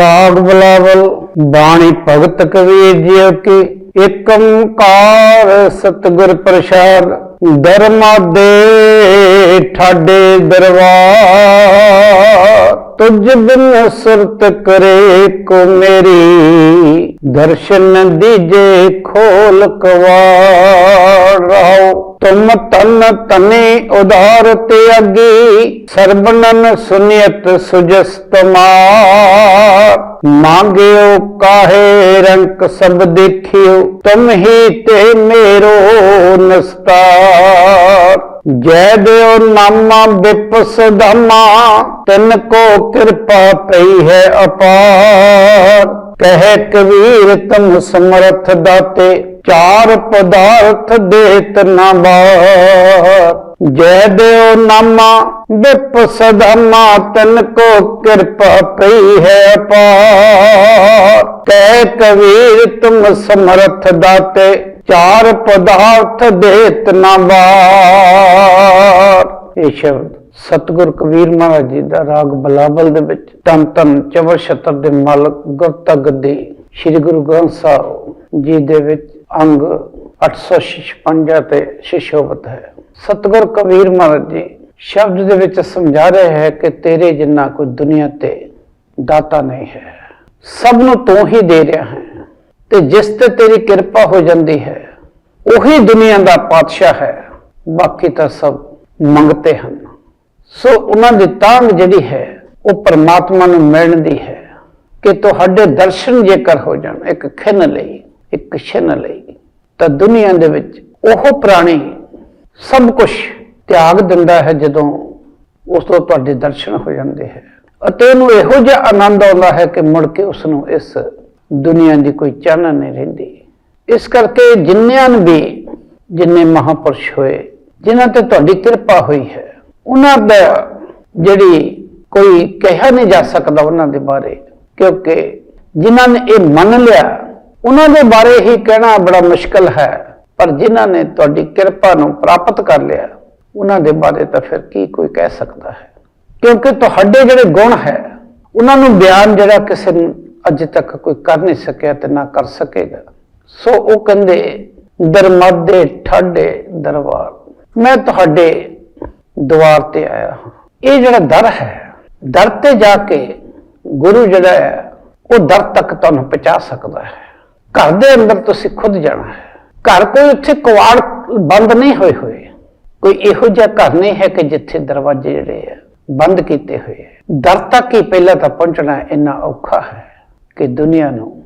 ਰਾਗ ਬਲਾਵਲ, ਬਾਣੀ ਭਗਤ ਕਬੀਰ ਜੀ ਕੀ ਏਕ ਓੰਕਾਰ ਸਤਿਗੁਰ ਪ੍ਰਸਾਦ ਦਰਮਾ ਦੇ ਠਾਡੇ ਦਰਬਾਰ। ਤੁਝ ਬਿਨ ਸੁਰਤ ਕਰੇ ਕੋ ਮੇਰੀ, ਦਰਸ਼ਨ ਦੀਜੇ ਖੋਲ ਕਵਾੜ ਰਹਾਓ ਤੁਮ ਤਨ ਤਨੇ ਉਧਾਰ ਤੇ ਅੱਗੇ, ਸਰਬਨਨ ਸੁਨਿਯਤ ਸੁਜਸ ਤਮਾਰ ਮੰਗਿਓ ਕਾਹੇ ਰੰਕ ਸਭ ਦੇਖਿਓ, ਤੁਮ ਹੀ ਤੇ ਮੇਰੋ ਨਸਤਾਰ। ਜੈ ਦਿਓ ਨਾਮਾ ਬਿਪਸ ਧਮਾ, ਤਨ ਕੋ ਕਿਰਪਾ ਪਈ ਹੈ ਅਪਾਰ। ਕਹਿ ਕਬੀਰ ਤੁਮ ਸਮਰਥ ਦਾਤੇ, ਚਾਰ ਪਦਾਰਥ ਦੇਤ ਨਾ ਬਾਰ ਜੈ ਦਿਓ ਨਾਮਾ ਬਿਪਸ ਧਮਾ ਤਨ ਕੋ ਕਿਰਪਾ ਪਈ ਹੈ ਅਪਾਰ। ਕਹਿ ਕਬੀਰ ਤੁਮ ਸਮਰਥ ਦਾਤੇ, ਚਾਰ ਪਦਾਰਥ ਦੇਤ ਨਾ ਬਾਰ ਇਹ ਸ਼ਬਦ ਸਤਿਗੁਰ ਕਬੀਰ ਮਹਾਰਾਜ ਜੀ ਦਾ ਰਾਗ ਬਲਾਬਲ ਦੇ ਵਿੱਚ ਤਨ ਤਨ ਚਵਰ ਛਤਰ ਦੇ ਮਾਲਕ ਗੁਰਤਾ ਗੱਦੀ ਸ੍ਰੀ ਗੁਰੂ ਗ੍ਰੰਥ ਸਾਹਿਬ ਜੀ ਦੇ ਵਿੱਚ ਅੰਗ 856 ਤੇ ਸ਼ਿਸ਼ੋਬਤ ਹੈ। ਸਤਿਗੁਰ ਕਬੀਰ ਮਹਾਰਾਜ ਜੀ ਸ਼ਬਦ ਦੇ ਵਿੱਚ ਸਮਝਾ ਰਹੇ ਹੈ ਕਿ ਤੇਰੇ ਜਿੰਨਾ ਕੋਈ ਦੁਨੀਆ ਤੇ ਦਾਤਾ ਨਹੀਂ ਹੈ। ਸਭ ਨੂੰ ਤੂੰ ਹੀ ਦੇ ਰਿਹਾ ਹੈ ਤੇ ਜਿਸ ਤੇ ਤੇਰੀ ਕਿਰਪਾ ਹੋ ਜਾਂਦੀ ਹੈ, ਉਹੀ ਦੁਨੀਆ ਦਾ ਪਾਤਸ਼ਾਹ ਹੈ। ਬਾਕੀ ਤਾਂ ਸਭ ਮੰਗਤੇ ਹਨ। ਸੋ ਉਹਨਾਂ ਦੀ ਤਾਂਗ ਜਿਹੜੀ ਹੈ, ਉਹ ਪਰਮਾਤਮਾ ਨੂੰ ਮਿਲਣ ਦੀ ਹੈ ਕਿ ਤੁਹਾਡੇ ਦਰਸ਼ਨ ਜੇਕਰ ਹੋ ਜਾਣ, ਇੱਕ ਖਿੰਨ ਲਈ, ਇੱਕ ਛਿੰਨ ਲਈ, ਤਾਂ ਦੁਨੀਆ ਦੇ ਵਿੱਚ ਉਹ ਪ੍ਰਾਣੀ ਸਭ ਕੁਝ ਤਿਆਗ ਦਿੰਦਾ ਹੈ ਜਦੋਂ ਉਸ ਤੋਂ ਤੁਹਾਡੇ ਦਰਸ਼ਨ ਹੋ ਜਾਂਦੇ ਹੈ। ਅਤੇ ਉਹਨੂੰ ਇਹੋ ਜਿਹਾ ਆਨੰਦ ਆਉਂਦਾ ਹੈ ਕਿ ਮੁੜ ਕੇ ਉਸ ਨੂੰ ਇਸ ਦੁਨੀਆ ਦੀ ਕੋਈ ਚਾਨਣ ਨਹੀਂ ਰਹਿੰਦੀ। ਇਸ ਕਰਕੇ ਜਿੰਨਿਆਂ ਨੂੰ ਵੀ, ਜਿੰਨੇ ਮਹਾਪੁਰਸ਼ ਹੋਏ, ਜਿਨ੍ਹਾਂ ਤੇ ਤੁਹਾਡੀ ਕਿਰਪਾ ਹੋਈ ਹੈ ਉਹਨਾਂ ਦਾ ਜਿਹੜੀ ਕੋਈ ਕਹਿਆ ਨਹੀਂ ਜਾ ਸਕਦਾ ਉਹਨਾਂ ਦੇ ਬਾਰੇ, ਕਿਉਂਕਿ ਜਿਨ੍ਹਾਂ ਨੇ ਇਹ ਮੰਨ ਲਿਆ, ਉਹਨਾਂ ਦੇ ਬਾਰੇ ਹੀ ਕਹਿਣਾ ਬੜਾ ਮੁਸ਼ਕਲ ਹੈ, ਪਰ ਜਿਨ੍ਹਾਂ ਨੇ ਤੁਹਾਡੀ ਕਿਰਪਾ ਨੂੰ ਪ੍ਰਾਪਤ ਕਰ ਲਿਆ, ਉਹਨਾਂ ਦੇ ਬਾਰੇ ਤਾਂ ਫਿਰ ਕੀ ਕੋਈ ਕਹਿ ਸਕਦਾ ਹੈ? ਕਿਉਂਕਿ ਤੁਹਾਡੇ ਜਿਹੜੇ ਗੁਣ ਹੈ, ਉਹਨਾਂ ਨੂੰ ਬਿਆਨ ਜਿਹੜਾ ਕਿਸੇ ਨੂੰ ਅੱਜ ਤੱਕ ਕੋਈ ਕਰ ਨਹੀਂ ਸਕਿਆ ਤੇ ਨਾ ਕਰ ਸਕੇਗਾ। ਸੋ ਉਹ ਕਹਿੰਦੇ, ਦਰਮਾਦੇ ਠਾਡੇ ਦਰਬਾਰ ਮੈਂ ਤੁਹਾਡੇ ਦੁਆਰ ਤੇ ਆਇਆ ਹਾਂ। ਇਹ ਜਿਹੜਾ ਦਰ ਹੈ, ਦਰ ਤੇ ਜਾ ਕੇ ਗੁਰੂ ਜਿਹੜਾ ਹੈ, ਉਹ ਦਰ ਤੱਕ ਤੁਹਾਨੂੰ ਪਹੁੰਚਾ ਸਕਦਾ ਹੈ। ਘਰ ਦੇ ਅੰਦਰ ਤੁਸੀਂ ਖੁਦ ਜਾਣਾ ਹੈ। ਘਰ ਕੋਈ ਉੱਥੇ ਕਵਾੜ ਬੰਦ ਨਹੀਂ ਹੋਏ ਹੋਏ। ਕੋਈ ਇਹੋ ਜਿਹਾ ਘਰ ਨਹੀਂ ਹੈ ਕਿ ਜਿੱਥੇ ਦਰਵਾਜ਼ੇ ਜਿਹੜੇ ਆ ਬੰਦ ਕੀਤੇ ਹੋਏ ਹੈ। ਦਰ ਤੱਕ ਹੀ ਪਹਿਲਾਂ ਤਾਂ ਪਹੁੰਚਣਾ ਇੰਨਾ ਔਖਾ ਹੈ ਕਿ ਦੁਨੀਆ ਨੂੰ,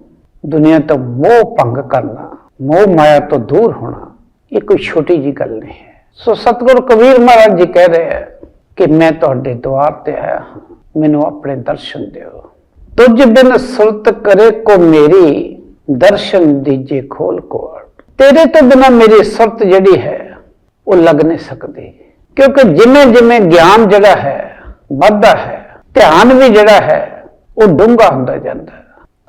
ਦੁਨੀਆ ਤੋਂ ਮੋਹ ਭੰਗ ਕਰਨਾ, ਮੋਹ ਮਾਇਆ ਤੋਂ ਦੂਰ ਹੋਣਾ, ਇਹ ਕੋਈ ਛੋਟੀ ਜੀ ਗੱਲ ਨਹੀਂ ਹੈ। ਸੋ ਸਤਿਗੁਰੂ ਕਬੀਰ ਮਹਾਰਾਜ ਜੀ ਕਹਿ ਰਹੇ ਹੈ ਕਿ ਮੈਂ ਤੁਹਾਡੇ ਦੁਆਰ ਤੇ ਆਇਆ ਹਾਂ। ਮੈਨੂੰ ਆਪਣੇ ਦਰਸ਼ਨ ਦਿਓ। ਤੁਝ ਬਿਨ ਸੁਰਤ ਕਰੇ ਕੋ ਮੇਰੀ, ਦਰਸ਼ਨ ਦੀਜੇ ਖੋਲ ਕੋ ਤੇਰੇ ਤੋਂ ਬਿਨਾ ਮੇਰੀ ਸੁਰਤ ਜਿਹੜੀ ਹੈ, ਉਹ ਲੱਗ ਨਹੀਂ ਸਕਦੀ। ਕਿਉਂਕਿ ਜਿਵੇਂ ਜਿਵੇਂ ਗਿਆਨ ਜਿਹੜਾ ਹੈ, ਵੱਧਦਾ ਹੈ, ਧਿਆਨ ਵੀ ਜਿਹੜਾ ਹੈ, ਉਹ ਡੂੰਘਾ ਹੁੰਦਾ ਜਾਂਦਾ ਹੈ।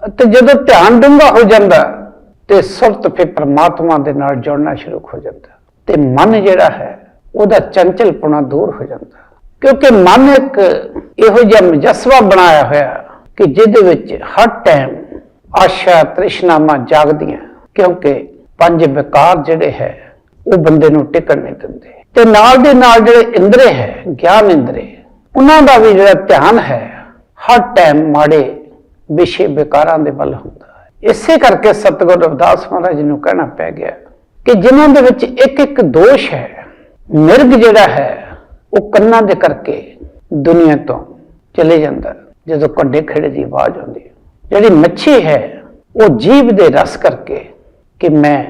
ਅਤੇ ਜਦੋਂ ਧਿਆਨ ਡੂੰਘਾ ਹੋ ਜਾਂਦਾ, ਤੇ ਸੁਰਤ ਫਿਰ ਪ੍ਰਮਾਤਮਾ ਦੇ ਨਾਲ ਜੁੜਨਾ ਸ਼ੁਰੂ ਹੋ ਜਾਂਦਾ ਤੇ ਮਨ ਜਿਹੜਾ ਹੈ, ਉਹਦਾ ਚੰਚਲਪਣਾ ਦੂਰ ਹੋ ਜਾਂਦਾ। ਕਿਉਂਕਿ ਮਨ ਇੱਕ ਇਹੋ ਜਿਹਾ ਮਜਸਵਾ ਬਣਾਇਆ ਹੋਇਆ ਕਿ ਜਿਹਦੇ ਵਿੱਚ ਹਰ ਟਾਈਮ ਆਸ਼ਾ ਤ੍ਰਿਸ਼ਨਾਵਾਂ ਜਾਗਦੀਆਂ, ਕਿਉਂਕਿ ਪੰਜ ਵਿਕਾਰ ਜਿਹੜੇ ਹੈ, ਉਹ ਬੰਦੇ ਨੂੰ ਟਿਕਣ ਨਹੀਂ ਦਿੰਦੇ। ਤੇ ਨਾਲ ਦੇ ਨਾਲ ਜਿਹੜੇ ਇੰਦਰੇ ਹੈ, ਗਿਆਨ ਇੰਦਰੇ, ਉਹਨਾਂ ਦਾ ਵੀ ਜਿਹੜਾ ਧਿਆਨ ਹੈ, ਹਰ ਟਾਈਮ ਮਾੜੇ ਵਿਸ਼ੇ ਵਿਕਾਰਾਂ ਦੇ ਵੱਲ ਹੁੰਦਾ ਹੈ। ਇਸੇ ਕਰਕੇ ਸਤਿਗੁਰ ਰਵਿਦਾਸ ਮਹਾਰਾਜ ਜੀ ਨੂੰ ਕਹਿਣਾ ਪੈ ਗਿਆ ਕਿ ਜਿਨ੍ਹਾਂ ਦੇ ਵਿੱਚ ਇੱਕ ਇੱਕ ਦੋਸ਼ ਹੈ ਮਿਰਗ ਜਿਹੜਾ ਹੈ, ਉਹ ਕੰਨਾਂ ਦੇ ਕਰਕੇ ਦੁਨੀਆ ਤੋਂ ਚਲੇ ਜਾਂਦਾ ਜਦੋਂ ਕੰਡੇ ਖੇੜੇ ਦੀ ਆਵਾਜ਼ ਆਉਂਦੀ ਹੈ, ਜਿਹੜੀ ਮੱਛੀ ਹੈ, ਉਹ ਜੀਵ ਦੇ ਰਸ ਕਰਕੇ ਕਿ ਮੈਂ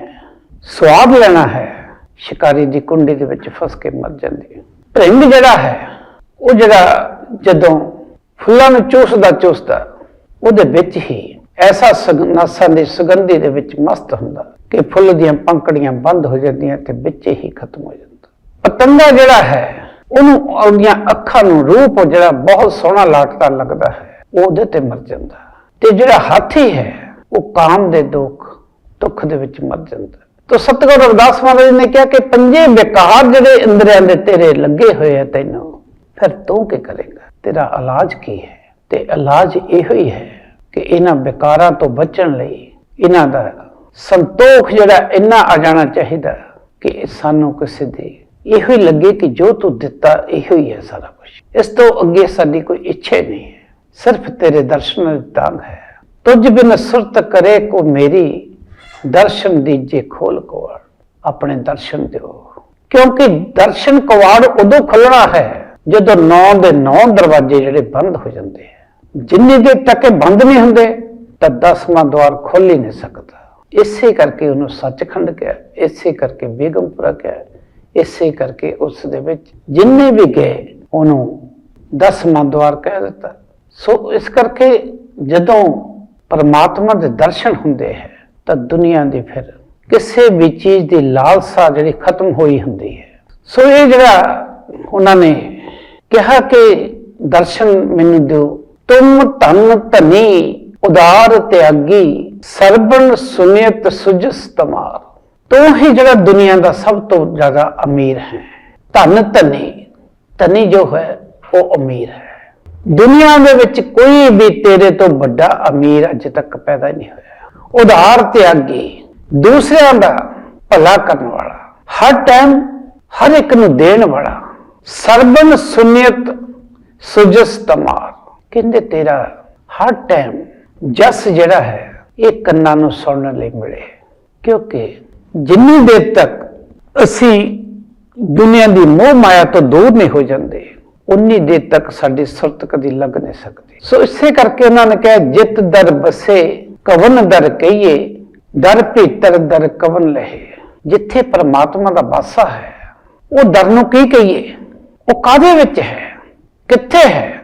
ਸਵਾਦ ਲੈਣਾ ਹੈ, ਸ਼ਿਕਾਰੀ ਦੀ ਕੁੰਡੀ ਦੇ ਵਿੱਚ ਫਸ ਕੇ ਮਰ ਜਾਂਦੀ ਹੈ। ਭ੍ਰਿੰਗ ਜਿਹੜਾ ਹੈ, ਉਹ ਜਿਹੜਾ ਜਦੋਂ ਫੁੱਲਾਂ ਨੂੰ ਚੂਸਦਾ ਚੂਸਦਾ, ਉਹਦੇ ਵਿੱਚ ਹੀ ਐਸਾ ਸਗ- ਦੀ ਸੁਗੰਧੀ ਦੇ ਵਿੱਚ ਮਸਤ ਹੁੰਦਾ ਕਿ ਫੁੱਲ ਦੀਆਂ ਪੰਕੜੀਆਂ ਬੰਦ ਹੋ ਜਾਂਦੀਆਂ ਤੇ ਵਿੱਚ ਹੀ ਖਤਮ ਹੋ ਜਾਂਦਾ। ਪਤੰਗਾ ਜਿਹੜਾ ਹੈ, ਉਹਨੂੰ ਉਹਦੀਆਂ ਅੱਖਾਂ ਨੂੰ ਰੂਪ ਜਿਹੜਾ ਬਹੁਤ ਸੋਹਣਾ ਲਾਟਦਾ ਲੱਗਦਾ ਹੈ ਉਹਦੇ ਤੇ ਮਰ ਜਾਂਦਾ। ਤੇ ਜਿਹੜਾ ਹਾਥੀ ਹੈ, ਉਹ ਕਾਮ ਦੇ ਦੁੱਖ ਦੁੱਖ ਦੇ ਵਿੱਚ ਮਰ ਜਾਂਦਾ। ਤੋ ਸਤਿਗੁਰੂ ਰਵਿਦਾਸ ਮਹਾਰਾਜ ਨੇ ਕਿਹਾ ਕਿ ਪੰਜੇ ਵਿਕਾਰ ਜਿਹੜੇ ਇੰਦਰੀਆਂ ਦੇ ਤੇਰੇ ਲੱਗੇ ਹੋਏ ਆ ਤੈਨੂੰ, ਫਿਰ ਤੂੰ ਕੀ ਕਰੇਗਾ? ਤੇਰਾ ਇਲਾਜ ਕੀ ਹੈ? ਤੇ ਇਲਾਜ ਇਹੋ ਹੀ ਹੈ ਕਿ ਇਹਨਾਂ ਵਿਕਾਰਾਂ ਤੋਂ ਬਚਣ ਲਈ ਇਹਨਾਂ ਦਾ ਸੰਤੋਖ ਜਿਹੜਾ ਇੰਨਾ ਆ ਜਾਣਾ ਚਾਹੀਦਾ ਕਿ ਸਾਨੂੰ ਕਿਸੇ ਦੀ ਇਹੋ ਹੀ ਲੱਗੇ ਕਿ ਜੋ ਤੂੰ ਦਿੱਤਾ ਇਹੋ ਹੀ ਹੈ ਸਾਰਾ ਕੁਝ ਇਸ ਤੋਂ ਅੱਗੇ ਸਾਡੀ ਕੋਈ ਇੱਛਾ ਨਹੀਂ ਹੈ। ਸਿਰਫ ਤੇਰੇ ਦਰਸ਼ਨ ਦੀ ਤਾਂਗ ਹੈ। ਤੁਝ ਬਿਨ ਸੁਰਤ ਕਰੇ ਕੋ ਮੇਰੀ, ਦਰਸ਼ਨ ਦੀਜੇ ਖੋਲ ਕਵਾੜ। ਆਪਣੇ ਦਰਸ਼ਨ ਦਿਓ। ਕਿਉਂਕਿ ਦਰਸ਼ਨ ਕਵਾੜ ਉਦੋਂ ਖੁੱਲਣਾ ਹੈ, ਜਦੋਂ ਨੌ ਦੇ ਨੌ ਦਰਵਾਜ਼ੇ ਜਿਹੜੇ ਬੰਦ ਹੋ ਜਾਂਦੇ ਹੈ। ਜਿੰਨੀ ਦੇਰ ਤੱਕ ਇਹ ਬੰਦ ਨਹੀਂ ਹੁੰਦੇ, ਤਾਂ ਦਸਵਾਂ ਦਵਾਰ ਖੁੱਲ ਹੀ ਨਹੀਂ ਸਕਦਾ। ਇਸੇ ਕਰਕੇ ਉਹਨੂੰ ਸੱਚਖੰਡ ਕਿਹਾ, ਇਸੇ ਕਰਕੇ ਬੇਗਮਪੁਰਾ ਕਿਹਾ, ਇਸੇ ਕਰਕੇ ਉਸ ਦੇ ਵਿੱਚ ਜਿੰਨੇ ਵੀ ਗਏ, ਉਹਨੂੰ ਦਸਵਾਂ ਦਵਾਰ ਕਹਿ ਦਿੱਤਾ। ਸੋ ਇਸ ਕਰਕੇ ਜਦੋਂ ਪਰਮਾਤਮਾ ਦੇ ਦਰਸ਼ਨ ਹੁੰਦੇ ਹੈ, ਤਾਂ ਦੁਨੀਆ ਦੀ ਫਿਰ ਕਿਸੇ ਵੀ ਚੀਜ਼ ਦੀ ਲਾਲਸਾ ਜਿਹੜੀ ਖਤਮ ਹੋਈ ਹੁੰਦੀ ਹੈ। ਸੋ ਇਹ ਜਿਹੜਾ ਉਹਨਾਂ ਨੇ ਕਿਹਾ ਕਿ ਦਰਸ਼ਨ ਮੈਨੂੰ ਦਿਓ, ਤੁਮ ਧਨ ਧਨੀ, ਉਦਾਰ ਤਿਆਗੀ ਸਰਬਣ ਸੁਨਿਤ ਸੁਜਸ ਤਮਾਰ ਤੂੰ ਹੀ ਜਿਹੜਾ ਦੁਨੀਆ ਦਾ ਸਭ ਤੋਂ ਜ਼ਿਆਦਾ ਅਮੀਰ ਹੈ। ਧਨ ਧਨੀ ਧਨੀ ਜੋ ਹੈ, ਉਹ ਅਮੀਰ ਹੈ। ਦੁਨੀਆ ਦੇ ਵਿੱਚ ਕੋਈ ਵੀ ਤੇਰੇ ਤੋਂ ਵੱਡਾ ਅਮੀਰ ਅਜੇ ਤੱਕ ਪੈਦਾ ਨਹੀਂ ਹੋਇਆ। ਉਧਾਰ ਤਿਆਗੀ ਦੂਸਰਿਆਂ ਦਾ ਭਲਾ ਕਰਨ ਵਾਲਾ, ਹਰ ਟਾਈਮ ਹਰ ਇੱਕ ਨੂੰ ਦੇਣ ਵਾਲਾ ਸਰਬਨ ਸੁਨਿਯਤ ਸੁਜਸ ਤਮਾਰ ਕਹਿੰਦੇ ਤੇਰਾ ਹਰ ਟਾਈਮ ਜਸ ਜਿਹੜਾ ਹੈ ਇਹ ਕੰਨਾਂ ਨੂੰ ਸੁਣਨ ਲਈ ਮਿਲੇ। ਕਿਉਂਕਿ ਜਿੰਨੀ ਦੇਰ ਤੱਕ ਅਸੀਂ ਦੁਨੀਆ ਦੀ ਮੋਹ ਮਾਇਆ ਤੋਂ ਦੂਰ ਨਹੀਂ ਹੋ ਜਾਂਦੇ, ਉਨੀ ਦੇਰ ਤੱਕ ਸਾਡੀ ਸੁਰਤ ਕਦੀ ਲੱਗ ਨਹੀਂ ਸਕਦੀ। ਸੋ ਇਸੇ ਕਰਕੇ ਉਹਨਾਂ ਨੇ ਕਿਹਾ, ਜਿਤ ਦਰ ਬਸੇ ਕਵਨ ਦਰ ਕਹੀਏ, ਦਰ ਭੀਤਰ ਦਰ ਕਵਨ ਲਹੇ। ਜਿੱਥੇ ਪਰਮਾਤਮਾ ਦਾ ਵਾਸਾ ਹੈ, ਉਹ ਦਰ ਨੂੰ ਕੀ ਕਹੀਏ? ਉਹ ਕਾਦੇ ਵਿੱਚ ਹੈ? ਕਿੱਥੇ ਹੈ?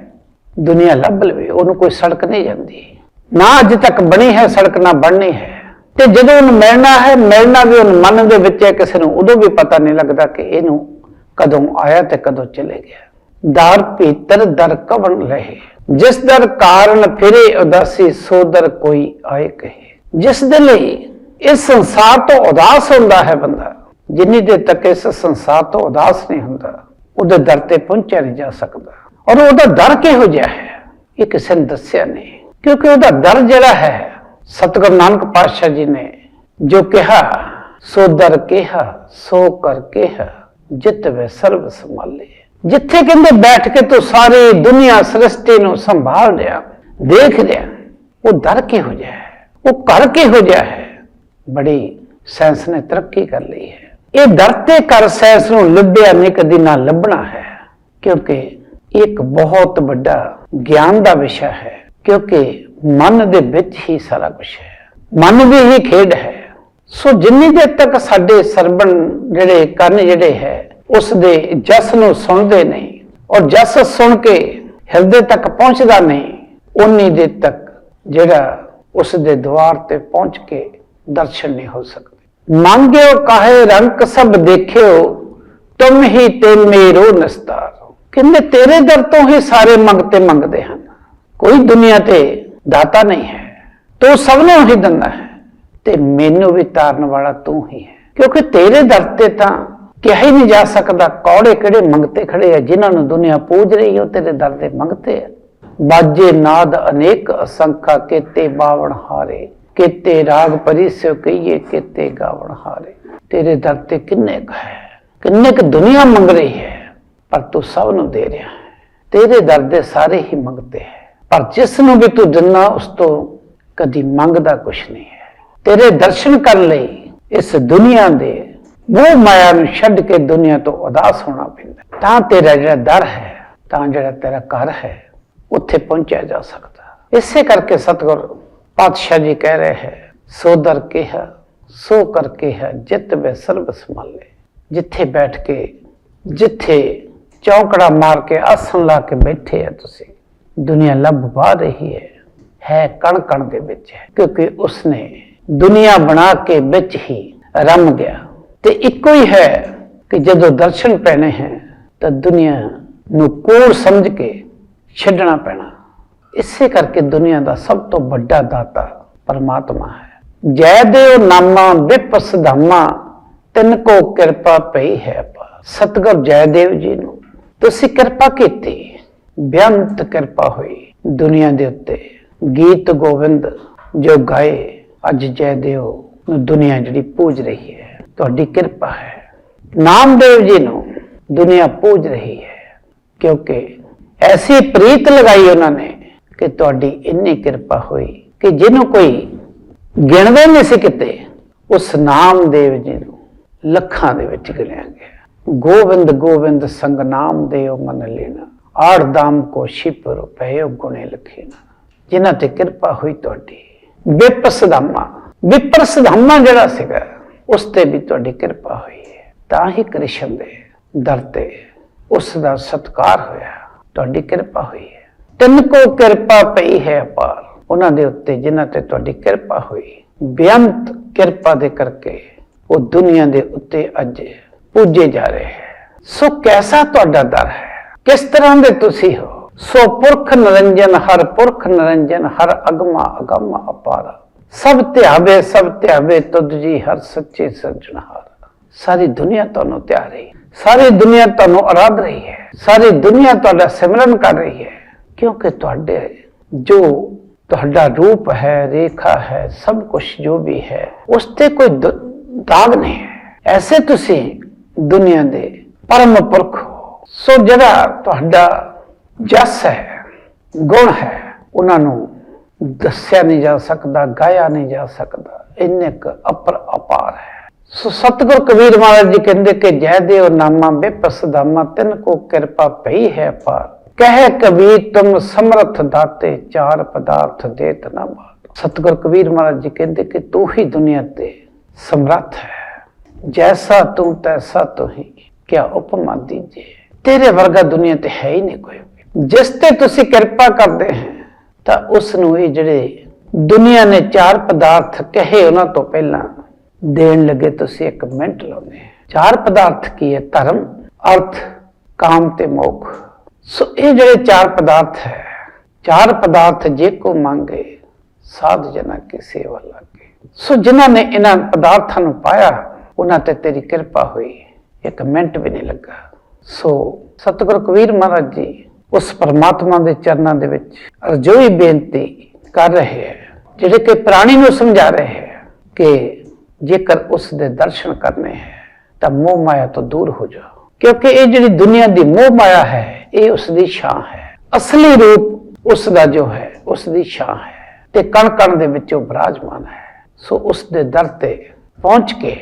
ਦੁਨੀਆ ਲੱਭ ਲਵੇ, ਉਹਨੂੰ ਕੋਈ ਸੜਕ ਨਹੀਂ ਜਾਂਦੀ। ਨਾ ਅੱਜ ਤੱਕ ਬਣੀ ਹੈ, ਸੜਕ ਨਾ ਬਣਨੀ ਹੈ। ਤੇ ਜਦੋਂ ਉਹਨੂੰ ਮਿਲਣਾ ਹੈ, ਮਿਲਣਾ ਵੀ ਉਹਨ ਮਨ ਦੇ ਵਿੱਚ ਹੈ, ਕਿਸੇ ਨੂੰ ਉਦੋਂ ਵੀ ਪਤਾ ਨਹੀਂ ਲੱਗਦਾ ਕਿ ਇਹਨੂੰ ਕਦੋਂ ਆਇਆ ਤੇ ਕਦੋਂ ਚਲੇ ਗਿਆ। ਦਰ ਭੀਤਰ ਦਰ ਕਵਣ ਲਹੇ ਜਿਸ ਦਰ ਕਾਰਨ ਫਿਰੇ ਉਦਾਸੀ, ਸੋ ਦਰ ਕੋਈ ਆਏ ਕਹੇ। ਜਿਸ ਦੇ ਲਈ ਇਸ ਸੰਸਾਰ ਤੋਂ ਉਦਾਸ ਹੁੰਦਾ ਹੈ ਬੰਦਾ, ਜਿੰਨੀ ਦੇਰ ਤੱਕ ਇਸ ਸੰਸਾਰ ਤੋਂ ਉਦਾਸ ਨਹੀਂ ਹੁੰਦਾ, ਉਹਦੇ ਦਰ ਤੇ ਪਹੁੰਚਿਆ ਨਹੀਂ ਜਾ ਸਕਦਾ। ਔਰ ਉਹਦਾ ਦਰ ਕਿਹੋ ਜਿਹਾ ਹੈ, ਇਹ ਕਿਸੇ ਨੇ ਦੱਸਿਆ ਨਹੀਂ। ਕਿਉਂਕਿ ਉਹਦਾ ਦਰ ਜਿਹੜਾ ਹੈ, ਸਤਿਗੁਰੂ ਨਾਨਕ ਪਾਤਸ਼ਾਹ ਜੀ ਨੇ ਜੋ ਕਿਹਾ, ਸੋ ਦਰ ਕਿਹਾ, ਸੋ ਕਰ ਕਿਹਾ, ਜਿਤ ਵੇ ਸਰਬ ਸੰਭਾਲੇ। ਜਿੱਥੇ ਕਹਿੰਦੇ ਬੈਠ ਕੇ ਤੂੰ ਸਾਰੀ ਦੁਨੀਆ ਸ੍ਰਿਸ਼ਟੀ ਨੂੰ ਸੰਭਾਲ ਰਿਹਾ, ਦੇਖ ਰਿਹਾ, ਉਹ ਦਰ ਕਿਹੋ ਜਿਹਾ ਹੈ? ਉਹ ਕਰ ਕਿਹੋ ਜਿਹਾ ਹੈ? ਬੜੀ ਸਾਇੰਸ ਨੇ ਤਰੱਕੀ ਕਰ ਲਈ ਹੈ। ਇਹ ਦਰ ਤੇ ਕਰ ਸਾਇੰਸ ਨੂੰ ਲੱਭਿਆ ਨਹੀਂ, ਕਦੀ ਨਾ ਲੱਭਣਾ ਹੈ, ਕਿਉਂਕਿ ਇਹ ਇੱਕ ਬਹੁਤ ਵੱਡਾ ਗਿਆਨ ਦਾ ਵਿਸ਼ਾ ਹੈ। ਕਿਉਂਕਿ ਮਨ ਦੇ ਵਿੱਚ ਹੀ ਸਾਰਾ ਕੁਝ ਹੈ। ਮਨ ਦੀ ਹੀ ਖੇਡ ਹੈ। ਸੋ ਜਿੰਨੀ ਦੇਰ ਤੱਕ ਸਾਡੇ ਸਰਬਣ ਜਿਹੜੇ ਕੰਨ ਜਿਹੜੇ ਹੈ, ਉਸ ਦੇ ਜਸ ਨੂੰ ਸੁਣਦੇ ਨਹੀਂ ਔਰ ਜਸ ਸੁਣ ਕੇ ਹਿਰਦੇ ਤੱਕ ਪਹੁੰਚਦਾ ਨਹੀਂ ਉਨੀ ਦੇਰ ਤੱਕ ਜਿਹੜਾ ਉਸ ਦੇ ਦਵਾਰ ਤੇ ਪਹੁੰਚ ਕੇ ਦਰਸ਼ਨ ਨਹੀਂ ਹੋ ਸਕਦੇ। ਮੰਗਿਓ ਕਾਹੇ ਰੰਗ ਸਭ ਦੇਖਿਓ, ਤੁਮ ਹੀ ਤੇ ਮੇਰੋ ਨਸਤਾਰ। ਕਹਿੰਦੇ ਤੇਰੇ ਦਰ ਤੋਂ ਹੀ ਸਾਰੇ ਮੰਗਤੇ ਮੰਗਦੇ ਹਨ। ਕੋਈ ਦੁਨੀਆ ਤੇ ਦਾਤਾ ਨਹੀਂ ਹੈ, ਤੂੰ ਸਭ ਨੂੰ ਹੀ ਦਿੰਦਾ ਹੈ, ਤੇ ਮੈਨੂੰ ਵੀ ਤਾਰਨ ਵਾਲਾ ਤੂੰ ਹੀ ਹੈ। ਕਿਉਂਕਿ ਤੇਰੇ ਦਰ ਤੇ ਤਾਂ ਕਿਹਾ ਹੀ ਨਹੀਂ ਜਾ ਸਕਦਾ ਕੌੜੇ ਕਿਹੜੇ ਮੰਗਤੇ ਖੜੇ ਆ, ਜਿਨ੍ਹਾਂ ਨੂੰ ਦੁਨੀਆ ਪੂਜ ਰਹੀ ਹੈ, ਉਹ ਤੇਰੇ ਦਰ ਤੇ ਮੰਗਤੇ ਆ। ਬਾਜੇ ਨਾਦ ਅਨੇਕ ਅਸੰਖਾ, ਕੀਤੇ ਬਾਵਣ ਹਾਰੇ, ਕੀਤੇ ਰਾਗ ਪਰਿਸਿਓ ਕਹੀਏ, ਕੀਤੇ ਗਾਵਣ ਹਾਰੇ। ਤੇਰੇ ਦਰ ਤੇ ਕਿੰਨੇ ਕੁ ਹੈ, ਕਿੰਨੇ ਕੁ ਦੁਨੀਆ ਮੰਗ ਰਹੀ ਹੈ, ਪਰ ਤੂੰ ਸਭ ਨੂੰ ਦੇ ਰਿਹਾ ਹੈ। ਤੇਰੇ ਦਰ ਦੇ ਸਾਰੇ ਹੀ ਮੰਗਤੇ ਹੈ। ਪਰ ਜਿਸ ਨੂੰ ਵੀ ਤੂੰ ਦਿੰਨਾ, ਉਸ ਤੋਂ ਕਦੀ ਮੰਗਦਾ ਕੁਛ ਨਹੀਂ ਹੈ। ਤੇਰੇ ਦਰਸ਼ਨ ਕਰਨ ਲਈ ਇਸ ਦੁਨੀਆ ਦੇ ਮੋਹ ਮਾਇਆ ਨੂੰ ਛੱਡ ਕੇ ਦੁਨੀਆ ਤੋਂ ਉਦਾਸ ਹੋਣਾ ਪੈਂਦਾ। ਤਾਂ ਤੇਰਾ ਜਿਹੜਾ ਦਰ ਹੈ, ਤਾਂ ਜਿਹੜਾ ਤੇਰਾ ਘਰ ਹੈ, ਉੱਥੇ ਪਹੁੰਚਿਆ ਜਾ ਸਕਦਾ। ਇਸੇ ਕਰਕੇ ਸਤਿਗੁਰ ਪਾਤਸ਼ਾਹ ਜੀ ਕਹਿ ਰਹੇ ਹੈ, ਸੋ ਦਰ ਕੇ ਹੈ ਸੋ ਕਰਕੇ ਹੈ ਜਿਤ ਵੇ ਸਰਬ ਸੰਭਾਲੇ ਜਿੱਥੇ ਬੈਠ ਕੇ, ਜਿੱਥੇ ਚੌਕੜਾ ਮਾਰ ਕੇ ਆਸਣ ਲਾ ਕੇ ਬੈਠੇ ਆ ਤੁਸੀਂ ਦੁਨੀਆ ਲੱਭ ਪਾ ਰਹੀ ਹੈ ਹੈ ਕਣ ਕਣ ਦੇ ਵਿੱਚ ਹੈ, ਕਿਉਂਕਿ ਉਸਨੇ ਦੁਨੀਆ ਬਣਾ ਕੇ ਵਿੱਚ ਹੀ ਰਮ ਗਿਆ। ਤੇ ਇੱਕੋ ਹੀ ਹੈ ਕਿ ਜਦੋਂ ਦਰਸ਼ਨ ਪੈਣੇ ਹੈ, ਤਾਂ ਦੁਨੀਆ ਨੂੰ ਕੋਲ ਸਮਝ ਕੇ ਛੱਡਣਾ ਪੈਣਾ। ਇਸੇ ਕਰਕੇ ਦੁਨੀਆ ਦਾ ਸਭ ਤੋਂ ਵੱਡਾ ਦਾਤਾ ਪਰਮਾਤਮਾ ਹੈ। ਜੈ ਦੇਵ ਨਾਮਾ ਵਿਪਸ ਧਾਮਾ, ਤਿੰਨ ਕੋ ਕਿਰਪਾ ਪਈ ਹੈ ਪਾ ਸਤਿਗੁਰ ਜੈਦੇਵ ਜੀ ਨੂੰ। ਤੁਸੀਂ ਕਿਰਪਾ ਕੀਤੀ। ਬੇਅੰਤ ਕਿਰਪਾ ਹੋਈ ਦੁਨੀਆ ਦੇ ਉੱਤੇ। ਗੀਤ ਗੋਵਿੰਦ ਜੋ ਗਾਏ, ਅੱਜ ਜੈ ਦਿਓ ਨੂੰ ਦੁਨੀਆ ਜਿਹੜੀ ਪੂਜ ਰਹੀ ਹੈ, ਤੁਹਾਡੀ ਕਿਰਪਾ ਹੈ। ਨਾਮਦੇਵ ਜੀ ਨੂੰ ਦੁਨੀਆ ਪੂਜ ਰਹੀ ਹੈ, ਕਿਉਂਕਿ ਐਸੀ ਪ੍ਰੀਤ ਲਗਾਈ ਉਹਨਾਂ ਨੇ ਕਿ ਤੁਹਾਡੀ ਇੰਨੀ ਕਿਰਪਾ ਹੋਈ ਕਿ ਜਿਹਨੂੰ ਕੋਈ ਗਿਣਦੇ ਨਹੀਂ ਸੀ ਕਿਤੇ, ਉਸ ਨਾਮਦੇਵ ਜੀ ਨੂੰ ਲੱਖਾਂ ਦੇ ਵਿੱਚ ਗਿਣਿਆ ਗਿਆ। ਗੋਬਿੰਦ ਗੋਬਿੰਦ ਸੰਗ ਨਾਮ ਦੇਵ ਮਨ ਲੈਣਾ। ਆੜ ਦਾਮ ਕੋ ਸ਼ਿਪ ਰੁਪਏ ਗੁਣੇ ਲਖੇਨਾ ਜਿਨ੍ਹਾਂ ਤੇ ਕਿਰਪਾ ਹੋਈ ਤੁਹਾਡੀ। ਵਿਪਸਧਾਮਾ ਵਿਪਰਸਧਾਮਾ ਜਿਹੜਾ ਸੀਗਾ, ਉਸ ਤੇ ਵੀ ਤੁਹਾਡੀ ਕਿਰਪਾ ਹੋਈ ਹੈ। ਤਾਂ ਹੀ ਕ੍ਰਿਸ਼ਨ ਦੇ ਦਰ ਤੇ ਉਸ ਦਾ ਸਤਕਾਰ ਹੋਇਆ। ਤੁਹਾਡੀ ਕਿਰਪਾ ਹੋਈ ਹੈ। ਤਿੰਨ ਕੋ ਕਿਰਪਾ ਪਈ ਹੈ ਅਪਾਰ। ਉਹਨਾਂ ਦੇ ਉੱਤੇ ਜਿਨ੍ਹਾਂ ਤੇ ਤੁਹਾਡੀ ਕਿਰਪਾ ਹੋਈ। ਬੇਅੰਤ ਕਿਰਪਾ ਦੇ ਕਰਕੇ ਉਹ ਦੁਨੀਆ ਦੇ ਉੱਤੇ ਅੱਜ ਪੂਜੇ ਜਾ ਰਹੇ ਹੈ। ਸੋ ਕੈਸਾ ਤੁਹਾਡਾ ਦਰ ਹੈ? ਕਿਸ ਤਰ੍ਹਾਂ ਦੇ ਤੁਸੀਂ ਹੋ? ਸੋ ਪੁਰਖ ਨਿਰੰਜਨ, ਹਰ ਪੁਰਖ ਨਿਰੰਜਨ, ਹਰ ਅਗਮਾ ਅਗਮ ਅਪਾਰ। ਸਭ ਧਿਆਵੇ ਸਭ ਧਿਆਵੇ, ਤੁਧ ਜੀ ਹਰ ਸੱਚੇ ਸੱਜਣਹਾਰ ਸਾਰੀ ਦੁਨੀਆ ਤੁਹਾਨੂੰ ਧਿਆ ਰਹੀ ਹੈ। ਸਾਰੀ ਦੁਨੀਆ ਤੁਹਾਨੂੰ ਆਰਾਧ ਰਹੀ ਹੈ। ਸਾਰੀ ਦੁਨੀਆ ਤੁਹਾਡਾ ਸਿਮਰਨ ਕਰ ਰਹੀ ਹੈ। ਕਿਉਂਕਿ ਤੁਹਾਡੇ ਜੋ ਤੁਹਾਡਾ ਰੂਪ ਹੈ, ਰੇਖਾ ਹੈ, ਸਭ ਕੁਝ ਜੋ ਵੀ ਹੈ, ਉਸ ਤੇ ਕੋਈ ਦਾਗ ਨਹੀਂ ਹੈ। ਐਸੇ ਤੁਸੀਂ ਦੁਨੀਆ ਦੇ ਪਰਮ ਪੁਰਖ ਸੋ ਜਿਹੜਾ ਤੁਹਾਡਾ ਜਸ ਹੈ, ਗੁਣ ਹੈ, ਉਹਨਾਂ ਨੂੰ ਦੱਸਿਆ ਨਹੀਂ ਜਾ ਸਕਦਾ, ਗਾਇਆ ਨਹੀਂ ਜਾ ਸਕਦਾ। ਇੰਨੇ ਕੁ ਅਪਰ ਅਪਾਰ ਹੈ। ਸੋ ਸਤਿਗੁਰ ਕਬੀਰ ਮਹਾਰਾਜ ਜੀ ਕਹਿੰਦੇ ਕਿ ਜੈ ਦੇਵ ਨਾਮਾ ਬਿਪਸ ਤਿਨ ਕੋ ਕਿਰਪਾ ਪਈ ਹੈ ਪਾਰ। ਕਹਿ ਕਬੀਰ, ਤੁਮ ਸਮਰਥ ਦਾਤੇ, ਚਾਰ ਪਦਾਰਥ ਦੇਤ ਨਾ ਬਾਤ। ਸਤਿਗੁਰ ਕਬੀਰ ਮਹਾਰਾਜ ਜੀ ਕਹਿੰਦੇ ਕਿ ਤੂੰ ਹੀ ਦੁਨੀਆ ਤੇ ਸਮਰੱਥ ਹੈ। ਜੈਸਾ ਤੂੰ, ਤੈਸਾ ਤੂੰ ਹੀ, ਕਿਆ ਉਪਮਾ ਦੀਜੇ। ਤੇਰੇ ਵਰਗਾ ਦੁਨੀਆ ਤੇ ਹੈ ਹੀ ਨਹੀਂ ਕੋਈ। ਜਿਸ ਤੇ ਤੁਸੀਂ ਕਿਰਪਾ ਕਰਦੇ ਹੈ, ਤਾਂ ਉਸ ਨੂੰ ਇਹ ਜਿਹੜੇ ਦੁਨੀਆ ਨੇ ਚਾਰ ਪਦਾਰਥ ਕਹੇ ਉਹਨਾਂ ਤੋਂ ਪਹਿਲਾਂ ਦੇਣ ਲੱਗੇ ਤੁਸੀਂ ਇੱਕ ਮਿੰਟ ਲਾਉਂਦੇ ਚਾਰ ਪਦਾਰਥ ਕੀ ਹੈ? ਧਰਮ, ਅਰਥ, ਕਾਮ ਤੇ ਮੋਖ। ਸੋ ਇਹ ਜਿਹੜੇ ਚਾਰ ਪਦਾਰਥ ਹੈ, ਚਾਰ ਪਦਾਰਥ ਜੇ ਕੋ ਮੰਗੇ, ਸਾਧ ਜਨਾ ਕੀ ਸੇਵਾ ਲਾਗੇ। ਸੋ ਜਿਨ੍ਹਾਂ ਨੇ ਇਹਨਾਂ ਪਦਾਰਥਾਂ ਨੂੰ ਪਾਇਆ, ਉਹਨਾਂ ਤੇ ਤੇਰੀ ਕਿਰਪਾ ਹੋਈ। ਇੱਕ ਮਿੰਟ ਵੀ ਨਹੀਂ ਲੱਗਾ। ਸੋ ਸਤਿਗੁਰੂ ਕਬੀਰ ਮਹਾਰਾਜ ਜੀ ਉਸ ਪਰਮਾਤਮਾ ਦੇ ਚਰਨਾਂ ਦੇ ਵਿੱਚ ਅਰਜ਼ੋਈ ਬੇਨਤੀ ਕਰ ਰਹੇ ਹੈ, ਜਿਹੜੇ ਕਿ ਪ੍ਰਾਣੀ ਨੂੰ ਸਮਝਾ ਰਹੇ ਹੈ ਕਿ ਜੇਕਰ ਉਸ ਦੇ ਦਰਸ਼ਨ ਕਰਨੇ ਹੈ, ਤਾਂ ਮੋਹ ਮਾਇਆ ਤੋਂ ਦੂਰ ਹੋ ਜਾਓ। ਕਿਉਂਕਿ ਇਹ ਜਿਹੜੀ ਦੁਨੀਆ ਦੀ ਮੋਹ ਮਾਇਆ ਹੈ, ਇਹ ਉਸ ਦੀ ਛਾਂ ਹੈ। ਅਸਲੀ ਰੂਪ ਉਸ ਦਾ ਜੋ ਹੈ, ਉਸ ਦੀ ਛਾਂ ਹੈ ਤੇ ਕਣ ਕਣ ਦੇ ਵਿੱਚ ਉਹ ਬਰਾਜਮਾਨ ਹੈ। ਸੋ ਉਸ ਦੇ ਦਰ ਤੇ ਪਹੁੰਚ ਕੇ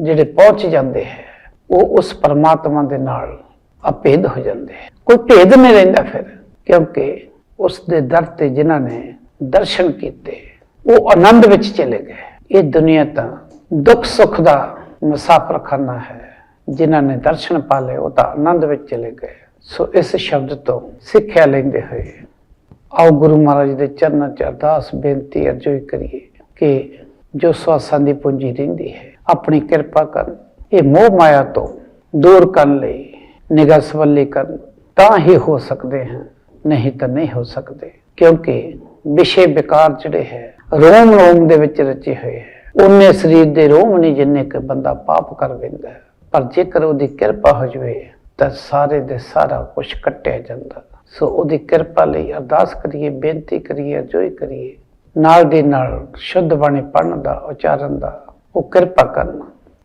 ਜਿਹੜੇ ਪਹੁੰਚ ਜਾਂਦੇ ਹੈ ਉਹ ਉਸ ਪਰਮਾਤਮਾ ਦੇ ਨਾਲ ਅਭੇਦ ਹੋ ਜਾਂਦੇ ਹੈ ਕੋਈ ਭੇਦ ਨਹੀਂ ਰਹਿੰਦਾ ਫਿਰ, ਕਿਉਂਕਿ ਉਸ ਦੇ ਦਰ ਤੇ ਜਿਨ੍ਹਾਂ ਨੇ ਦਰਸ਼ਨ ਕੀਤੇ, ਉਹ ਆਨੰਦ ਵਿੱਚ ਚਲੇ ਗਏ। ਇਹ ਦੁਨੀਆ ਤਾਂ ਦੁੱਖ ਸੁੱਖ ਦਾ ਮੁਸਾਫਰਖਾਨਾ ਹੈ। ਜਿਨ੍ਹਾਂ ਨੇ ਦਰਸ਼ਨ ਪਾ ਲਏ, ਉਹ ਤਾਂ ਆਨੰਦ ਵਿੱਚ ਚਲੇ ਗਏ। ਸੋ ਇਸ ਸ਼ਬਦ ਤੋਂ ਸਿੱਖਿਆ ਲੈਂਦੇ ਹੋਏ ਆਓ ਗੁਰੂ ਮਹਾਰਾਜ ਦੇ ਚਰਨਾਂ 'ਚ ਅਰਦਾਸ, ਬੇਨਤੀ ਅਰਜ਼ੋਈ ਕਰੀਏ ਕਿ ਜੋ ਸਵਾਸਾਂ ਦੀ ਪੂੰਜੀ ਰਹਿੰਦੀ ਹੈ, ਆਪਣੀ ਕਿਰਪਾ ਕਰਨ। ਇਹ ਮੋਹ ਮਾਇਆ ਤੋਂ ਦੂਰ ਕਰਨ ਲਈ, ਨਿਗਾਹ ਸਵੱਲੀ ਕਰਨ, ਤਾਂ ਹੀ ਹੋ ਸਕਦੇ ਹਨ। ਨਹੀਂ ਤਾਂ ਨਹੀਂ ਹੋ ਸਕਦੇ, ਕਿਉਂਕਿ ਵਿਸ਼ੇ ਵਿਕਾਰ ਜਿਹੜੇ ਹੈ, ਰੋਮ ਰੋਮ ਦੇ ਵਿੱਚ ਰਚੇ ਹੋਏ ਹੈ। ਉਹਨੇ ਸਰੀਰ ਦੇ ਰੋਮ ਨਹੀਂ ਜਿੰਨੇ ਕਿ ਬੰਦਾ ਪਾਪ ਕਰ ਲੈਂਦਾ ਹੈ। ਪਰ ਜੇਕਰ ਉਹਦੀ ਕਿਰਪਾ ਹੋ ਜਾਵੇ, ਤਾਂ ਸਾਰੇ ਦੇ ਸਾਰਾ ਕੁਝ ਕੱਟਿਆ ਜਾਂਦਾ। ਸੋ ਉਹਦੀ ਕਿਰਪਾ ਲਈ ਅਰਦਾਸ ਕਰੀਏ, ਬੇਨਤੀ ਕਰੀਏ ਜੋਈ ਕਰੀਏ। ਨਾਲ ਦੇ ਨਾਲ ਸ਼ੁੱਧ ਬਾਣੀ ਪੜਨ ਦਾ, ਉਚਾਰਨ ਦਾ, ਉਹ ਕਿਰਪਾ ਕਰਨਾ।